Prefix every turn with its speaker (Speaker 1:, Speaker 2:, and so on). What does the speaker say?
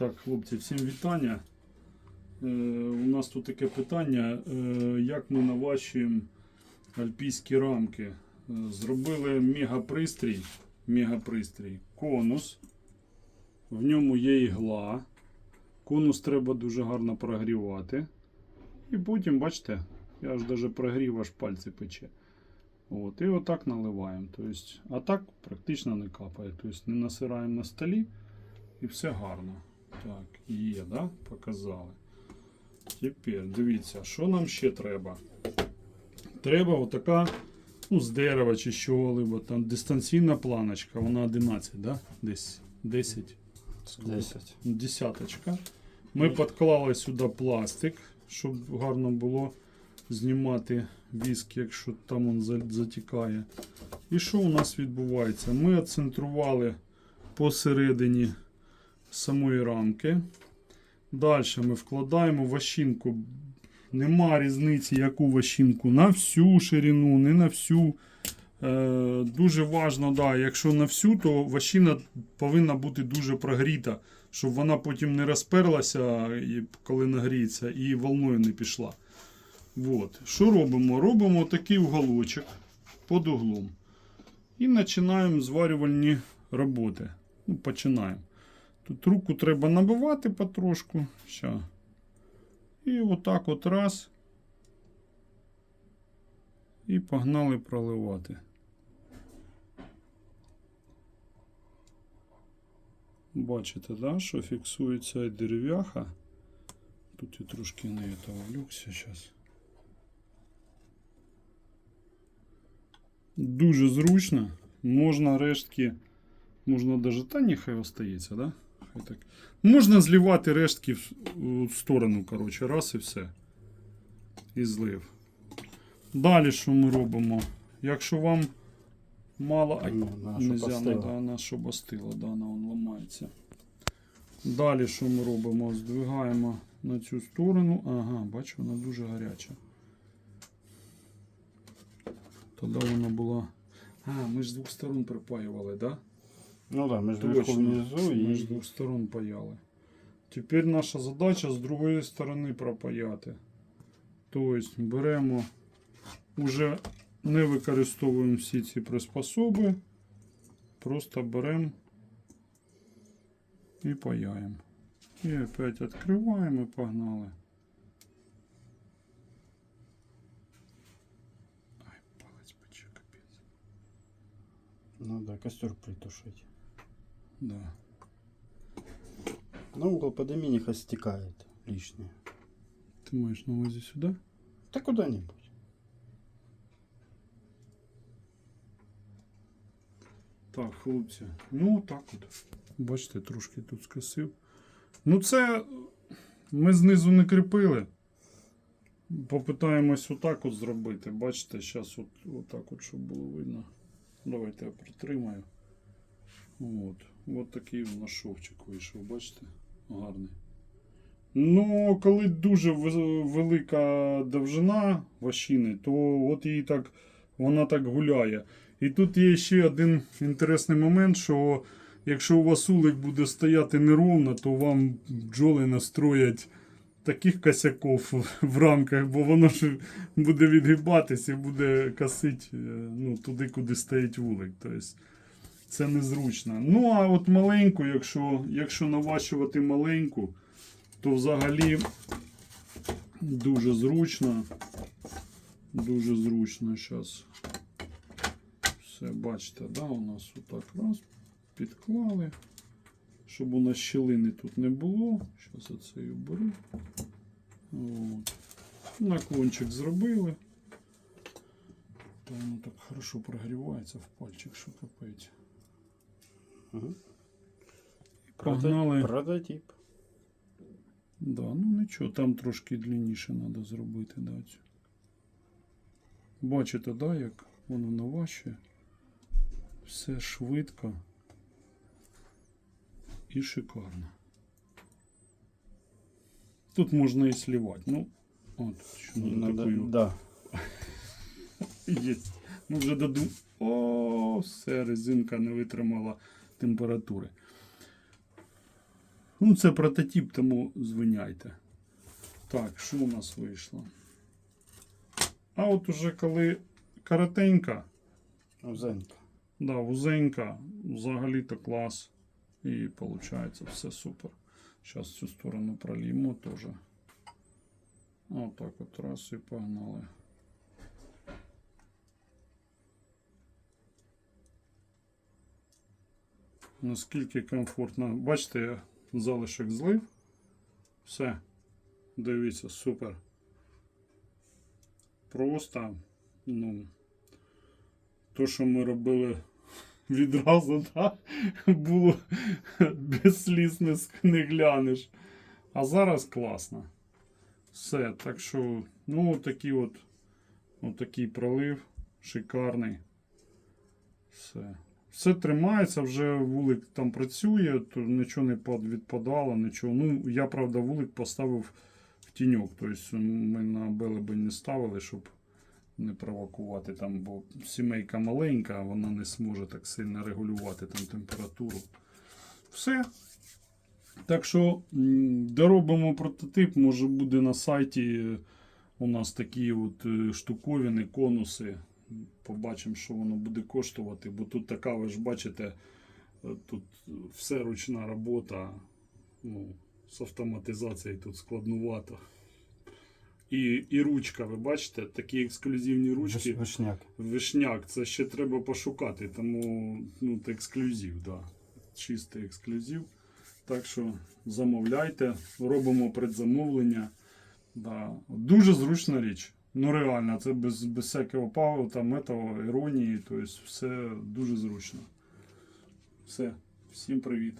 Speaker 1: Так, хлопці, всім вітання. Е, у нас тут таке питання, е, як ми наващуємо альпійські рамки. Е, зробили мегапристрій, мегапристрій, конус. В ньому є ігла. Конус треба дуже гарно прогрівати. І потім, бачите, я ж навіть прогрів, аж пальці пече. От, і отак наливаємо. Тобто, а так практично не капає. Тобто не насираємо на столі і все гарно. Так, є, да? Показали. Тепер дивіться, що нам ще треба. Треба отака, ну, з дерева чи чого-либо, там дистанційна планочка, вона 11, да? Десь 10.
Speaker 2: 10.
Speaker 1: Десяточка. Ми підклали сюди пластик, щоб гарно було знімати віск, якщо там він затікає. І що у нас відбувається? Ми центрували посередині самої рамки. Далі ми вкладаємо ващинку. Нема різниці, яку ващинку на всю ширину, не на всю. Е, дуже важливо, да, якщо на всю, то ващина повинна бути дуже прогріта, щоб вона потім не розперлася, коли нагріється, і волною не пішла. От. Що робимо? Робимо такий уголочок під углом. І починаємо зварювальні роботи. Ну, починаємо. Тут руку треба набивати потрошку. Ща. І отак от раз. І погнали проливати. Бачите, да, що фіксується дерев'яха. Тут я трошки на это вовлюкся зараз. Дуже зручно. Можна рештки, можна даже та нехай остається, да? Так. Можна зливати рештки в сторону, коротше, раз і все. І злив. Далі що ми робимо? Якщо вам мало. Ай,
Speaker 2: Ну, да,
Speaker 1: Нельзя,
Speaker 2: остило.
Speaker 1: вона щоб остила, да, вона он ламається. Далі що ми робимо? Здвигаємо на цю сторону. Ага, бачу, вона дуже гаряча. Тоді вона була. А, ми ж з двох сторон припаювали, так? Да?
Speaker 2: Ну да, между верху внизу
Speaker 1: Ми ж з двох сторон паяли. Тепер наша задача з другої сторони пропаяти. Тобто беремо, уже не використовуємо всі ці приспособи. Просто беремо і паяємо. І опять відкриваємо і погнали. Ай, палець пече, капець.
Speaker 2: Ну да, костер притушить.
Speaker 1: Да.
Speaker 2: Ну, угол подними, нехай стекает лишнее.
Speaker 1: Ти маєш на сюди?
Speaker 2: Да куда-нибудь.
Speaker 1: Так, хлопці. Ну, так от. Бачите, трошки тут скосив. Ну, це ми знизу не кріпили. Попитаємось отак от зробити. Бачите, зараз от, отак от, щоб було видно. Давайте я притримаю. От. От такий у нас шовчик вийшов, бачите? Гарний. Ну, коли дуже велика довжина ващини, то от її так, вона так гуляє. І тут є ще один інтересний момент, що якщо у вас улик буде стояти неровно, то вам бджоли настроять таких косяков в рамках, бо воно ж буде відгибатися і буде косити е, ну, туди, куди стоїть вулик. Тобто це незручно. Ну, а от маленьку, якщо, якщо наващувати маленьку, то взагалі дуже зручно. Дуже зручно зараз. Все, бачите, да, у нас отак раз підклали. Щоб у нас щілини тут не було. Зараз оце і беру. От. Наклончик зробили. Та воно так хорошо прогрівається в пальчик, що капець.
Speaker 2: Угу.
Speaker 1: Погнали.
Speaker 2: Прототип.
Speaker 1: Да, ну нічого, там трошки длинніше треба зробити. Да, цю. Бачите, да, як воно наващує. Все швидко і шикарно. Тут можна і слівати. Ну, от, що надо
Speaker 2: Надо,
Speaker 1: такою.
Speaker 2: да.
Speaker 1: Є. Ну вже доду. О, все, резинка не витримала температури. Ну, це прототип, тому звиняйте. Так, що у нас вийшло? А от уже коли коротенька,
Speaker 2: Узенька.
Speaker 1: да, вузенька, взагалі-то клас. І виходить все супер. Зараз цю сторону пролімо теж. Отак от раз і погнали. Наскільки комфортно. Бачите, я залишок злив. Все. Дивіться, супер. Просто, ну, то, що ми робили відразу, да, було без сліз не, не глянеш. А зараз класно. Все, так що, ну, такий от, от такий пролив, шикарний. Все. Все тримається, вже вулик там працює, то нічого не відпадало, нічого. Ну, я, правда, вулик поставив в тіньок. Тобто ми на белебень не ставили, щоб не провокувати там, бо сімейка маленька, вона не зможе так сильно регулювати там температуру. Все. Так що доробимо прототип, може буде на сайті у нас такі от е, штуковини, конуси. Побачимо, що воно буде коштувати, бо тут така, ви ж бачите, е, тут все ручна робота. Ну, з автоматизацією тут складнувато. І, і ручка, ви бачите, такі ексклюзивні ручки.
Speaker 2: Вишняк.
Speaker 1: Вишняк, це ще треба пошукати, тому ну, це ексклюзив, да. Чистий ексклюзив. Так що замовляйте, робимо предзамовлення. Да. Дуже зручна річ. Ну реально, це без, без всякого пау, там, этого, іронії, тобто все дуже зручно. Все, всім привіт.